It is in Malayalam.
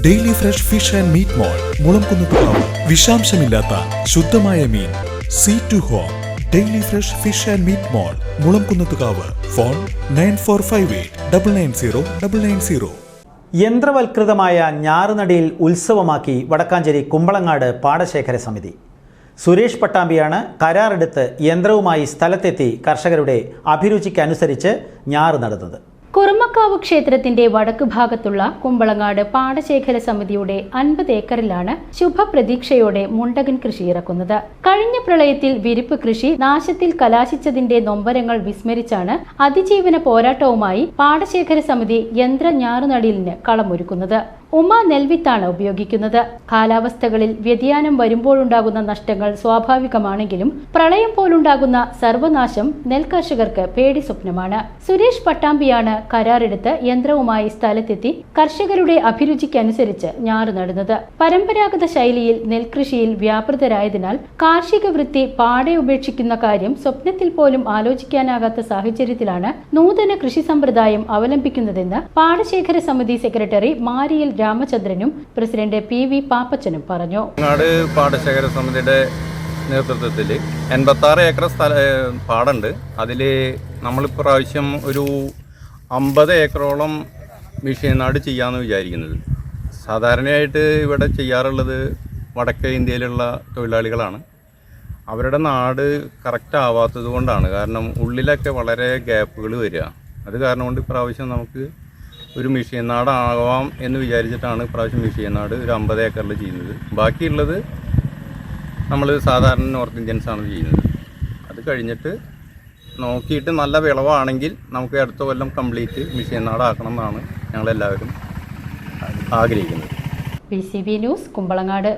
Daily fresh fish and meat mall Mulamkunnathukavu. വിഷാംശമില്ലാത്ത ശുദ്ധമായ മീൻ. Sea to home daily fresh fish and meat mall Mulamkunnathukavu. Phone nine four five eight double nine zero double nine zero. യന്ത്രവൽകൃതമായ ഞാറുനടിയിൽ ഉത്സവമാക്കി വടക്കാഞ്ചേരി കുമ്പളങ്ങാട് പാടശേഖര സമിതി. സുരേഷ് പട്ടാമ്പിയാണ് കരാറെടുത്ത് യന്ത്രവുമായി സ്ഥലത്തെത്തി കർഷകരുടെ അഭിരുചിക്കനുസരിച്ച് ഞാറ് നടുന്നത്. കുറുമക്കാവ് ക്ഷേത്രത്തിന്റെ വടക്കു ഭാഗത്തുള്ള കുമ്പളങ്ങാട് പാടശേഖര സമിതിയുടെ അൻപത് ഏക്കറിലാണ് ശുഭപ്രതീക്ഷയോടെ മുണ്ടകൻ കൃഷി ഇറക്കുന്നത്. കഴിഞ്ഞ പ്രളയത്തിൽ വിരിപ്പ് കൃഷി നാശത്തിൽ കലാശിച്ചതിന്റെ നൊമ്പരങ്ങൾ വിസ്മരിച്ചാണ് അതിജീവന പോരാട്ടവുമായി പാടശേഖര സമിതി യന്ത്ര ഞാറുനടീലിന് കളമൊരുക്കുന്നത്. ഉമ നെൽവിത്താണ് ഉപയോഗിക്കുന്നത്. കാലാവസ്ഥകളിൽ വ്യതിയാനം വരുമ്പോഴുണ്ടാകുന്ന നഷ്ടങ്ങൾ സ്വാഭാവികമാണെങ്കിലും പ്രളയം പോലുണ്ടാകുന്ന സർവനാശം നെൽകർഷകർക്ക് പേടി സ്വപ്നമാണ്. സുരേഷ് പട്ടാമ്പിയാണ് കരാറെടുത്ത് യന്ത്രവുമായി സ്ഥലത്തെത്തി കർഷകരുടെ അഭിരുചിക്കനുസരിച്ച് ഞാറ് നടുന്നത്. പരമ്പരാഗത ശൈലിയിൽ നെൽകൃഷിയിൽ വ്യാപൃതരായതിനാൽ കാർഷിക വൃത്തി പാടെ ഉപേക്ഷിക്കുന്ന കാര്യം സ്വപ്നത്തിൽ പോലും ആലോചിക്കാനാകാത്ത സാഹചര്യത്തിലാണ് നൂതന കൃഷി സമ്പ്രദായം അവലംബിക്കുന്നതെന്ന് പാടശേഖര സമിതി സെക്രട്ടറി മാരിയൽ രാമചന്ദ്രനും പ്രസിഡന്റ് പി വി പാപ്പച്ചനും പറഞ്ഞു. പാടശേഖര സമിതിയുടെ നേതൃത്വത്തിൽ എൺപത്താറ് ഏക്കർ സ്ഥല പാടുണ്ട്. അതിൽ നമ്മളിപ്രാവശ്യം ഒരു അമ്പത് ഏക്കറോളം മിഷീൻ നാട് ചെയ്യാമെന്ന് വിചാരിക്കുന്നത്. സാധാരണയായിട്ട് ഇവിടെ ചെയ്യാറുള്ളത് വടക്കേ ഇന്ത്യയിലുള്ള തൊഴിലാളികളാണ്. അവരുടെ നാട് കറക്റ്റ് ആവാത്തത് കൊണ്ടാണ്. കാരണം ഉള്ളിലൊക്കെ വളരെ ഗ്യാപ്പുകൾ വരിക. അത് കാരണം കൊണ്ട് ഇപ്രാവശ്യം നമുക്ക് ഒരു മിഷീൻ നാടാകാം എന്ന് വിചാരിച്ചിട്ടാണ് ഇപ്രാവശ്യം മിഷീൻ നാട് ഒരു അമ്പത് ഏക്കറിൽ ചെയ്യുന്നത്. ബാക്കിയുള്ളത് നമ്മൾ സാധാരണ നോർത്ത് ഇന്ത്യൻസാണ് ചെയ്യുന്നത്. അത് കഴിഞ്ഞിട്ട് നോക്കിയിട്ട് നല്ല വിളവാണെങ്കിൽ നമുക്ക് അടുത്ത കൊല്ലം കംപ്ലീറ്റ് മിഷീൻ നാടാക്കണം എന്നാണ് ഞങ്ങളെല്ലാവരും ആഗ്രഹിക്കുന്നത്. P C B news Kumbalangad.